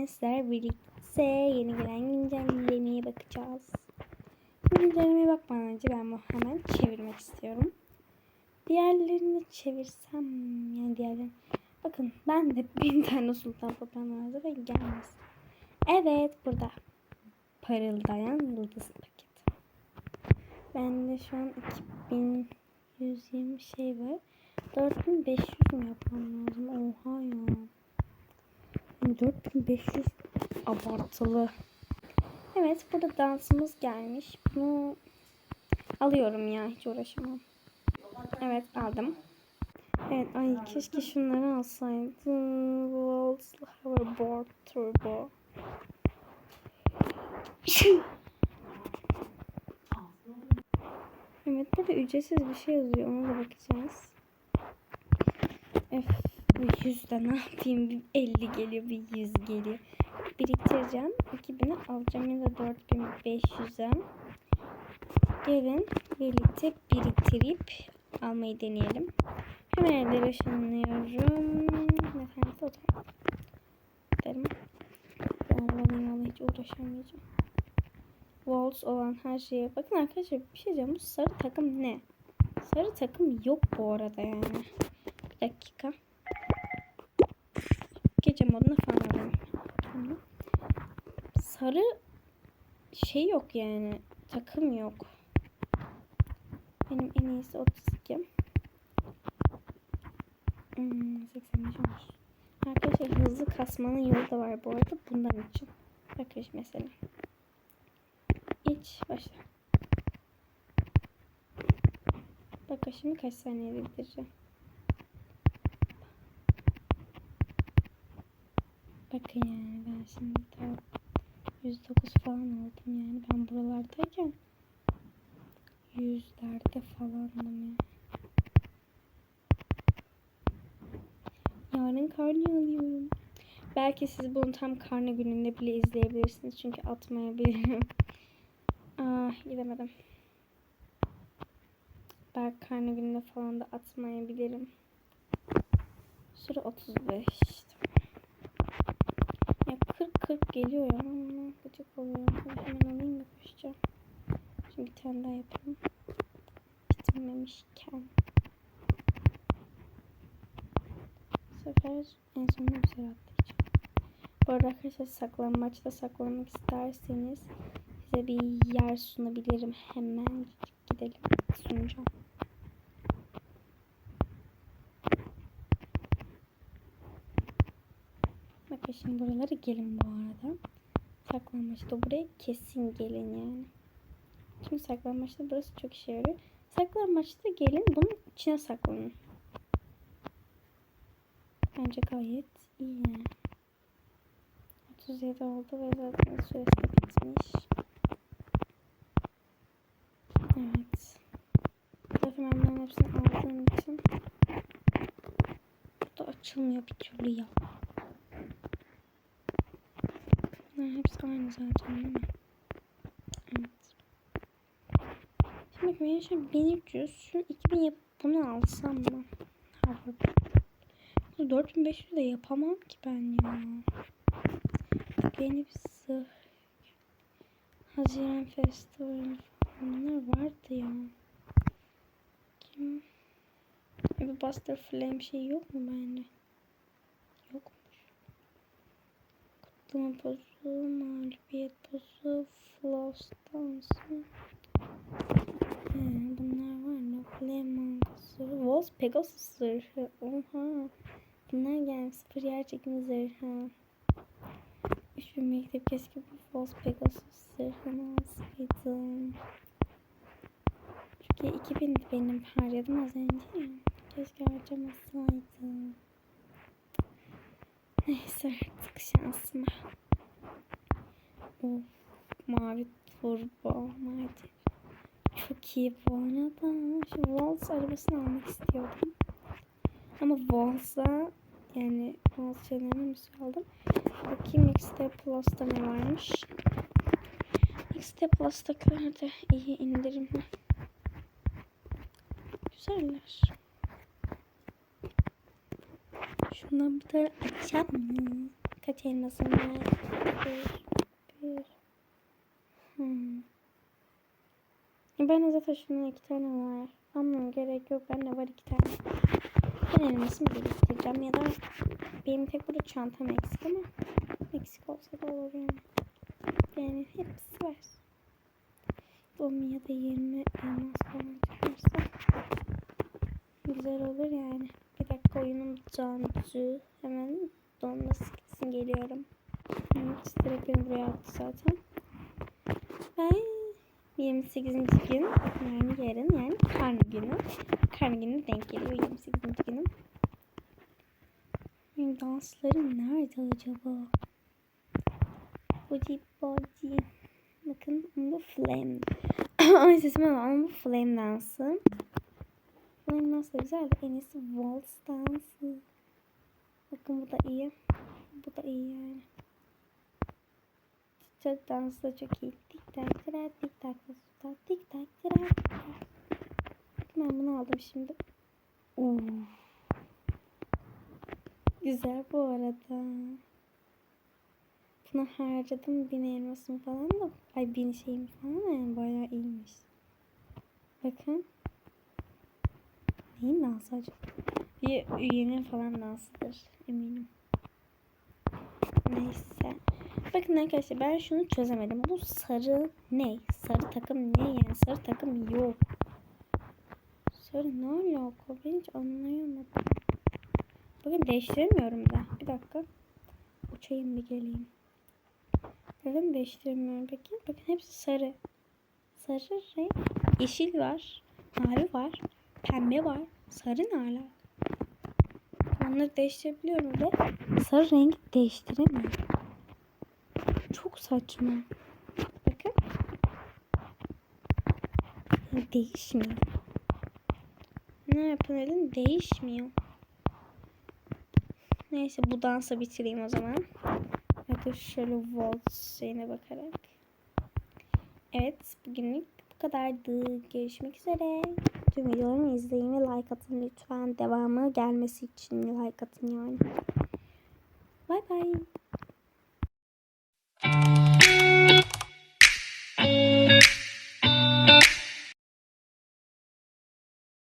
bugün sizler birlikte yeni gelen güncellemeye bakacağız. Güncellemeye bakmadan önce ben bu hemen çevirmek istiyorum. Diğerlerini çevirsem yani diğerlerini. Bakın ben de bin tane sultan papağan vardı ve gelmez. Evet burada. Parıldayan yıldız paketi. Bende şu an 2120 şey var. 4500 mü yapmam lazım? Oha ya. 4500 abartılı. Evet burada dansımız gelmiş. Bunu alıyorum ya hiç uğraşamam. Evet aldım. Evet ay keşke şunları alsaydım. Waltz Hoverboard Turbo. evet burada ücretsiz bir şey yazıyor. Ona da bakacağız. Öf, bu yüzde ne yapayım? Bir 50 geliyor, bir 100 geliyor. Biriktireceğim. 2000'i alacağım ya da 4500'e. Gelin birlikte biriktirip almayı deneyelim. Hemen evlere ışınlıyorum. Efendim otur. Derim. Vallahi vallahi hiç uğraşamayacağım. Waltz olan her şeye. Bakın arkadaşlar bir şey diyeceğim. Bu sarı takım ne? Sarı takım yok bu arada yani. Bir dakika. Gece moduna falan alalım. Sarı şey yok yani. Takım yok. Benim en iyisi 32. Hmm, 85 olmuş. Arkadaşlar hızlı kasmanın yolu da var bu arada bundan için. Bakın mesela. İç başla. Bakın kaç saniyede bitireceğim. Bakın yani ben şimdi daha 109 falan oldum yani ben buralardayken yüzlerde falandım ya. Yarın karne alıyorum. Belki siz bunu tam karne gününde bile izleyebilirsiniz çünkü atmayabilirim. ah gidemedim. Belki karne gününde falan da atmayabilirim. Süre 35. Ya 40-40 geliyor ya. Gıcık oluyor. Hemen alayım da koşacağım. Şimdi bir tane daha yapalım. Bitirmemişken. Bu sefer en sonunda bir sefer atlayacağım. Bu arada arkadaşlar saklanmaçta saklamak isterseniz size bir yer sunabilirim. Hemen gidelim. Sunacağım. Bakın şimdi buralara gelin bu arada. Saklanmaçta buraya kesin gelin yani. Şimdi saklanmaçta burası çok işe yarıyor. Saklanmaçta gelin bunun içine saklanın. Bence gayet iyi yani. 37 oldu ve zaten süresi bitmiş. Evet. Zaten ben bunların hepsini aldığım için bu da açılmıyor bir türlü ya. Bunların hepsi aynı zaten değil mi? Şimdi benim şu 1300, şu 2000 yapıp bunu alsam mı? Harvard. 4500 de yapamam ki ben ya. Yeni bir zırh. Haziran Festivali bunlar vardı ya. Kim? Bir Buster Flame şey yok mu bende? Kutlama pozu, mağlubiyet pozu, floss dansı. Ee, bunlar var ne? Flame mangası. Wolf Pegasus zırhı. Oha. Bunlar gelmiş. Sıfır yer çekimi zırhı. 3000 mektep keşke bu False Pegasus zırhını alsaydım. Çünkü 2000 benim harcadım az önce. Keşke harcamasaydım. Neyse artık şansıma. Of mavi turbo mavi. Çok iyi bu arada. Şu Waltz arabasını almak istiyordum. Ama Waltz'a yani Waltz şeylerini mi aldım? Bakayım XT Plus'ta ne varmış. XT Plus'takilerde iyi indirimli. Güzeller. Şundan bir tane açacağım mı? Kaç elmasım var? Bir. Bir. Hmm. E, Ben de zaten şunun iki tane var. Ama gerek yok. Bende var iki tane. Ben elmasımı biriktireceğim ya da benim tek burada çantam eksik ama eksik olsa da olur yani. Yani hepsi var. 10 ya da 20 elmas falan çıkarsa güzel olur yani. Bir dakika oyunum dondu. Hemen donması gitsin geliyorum. Evet, direkt beni buraya attı zaten. Ben 28. gün yani yarın yani karne günü. Karne günü denk geliyor 28. günüm. Benim danslarım nerede acaba? Body body. Bakın bu flame. Ay sesime ama bu flame dansı. Flame dansı da güzel de en iyisi waltz dansı. Bakın bu da iyi. Bu da iyi yani. Çok dansı da çok iyi. Tak tıra tik tak tak tik tak tak. Ben bunu aldım şimdi. Güzel bu arada. Buna harcadım bin elmasım falan da. Ay bin şeyim falan yani bayağı iyiymiş. Bakın. Neyin dansı acaba? Bir üyenin falan dansıdır eminim. Neyse. Bakın arkadaşlar ben şunu çözemedim. Bu sarı ne? Sarı takım ne yani? Sarı takım yok. Sarı ne alaka? Ben hiç anlayamadım. Bakın değiştiremiyorum da. Bir dakika. Uçayım bir geleyim. Neden değiştiremiyorum peki? Bakın hepsi sarı. Sarı renk. Yeşil var. Mavi var. Pembe var. Sarı ne ala? Onları değiştirebiliyorum ve sarı rengi değiştiremiyorum. Çok saçma. Bakın. Değişmiyor. Ne yapalım? Değişmiyor. Neyse bu dansı bitireyim o zaman. Hadi şöyle waltz bakarak. Evet bugünlük bu kadardı. Görüşmek üzere. Tüm videolarımı izleyin ve like atın lütfen. Devamı gelmesi için like atın yani. Bay bay. Música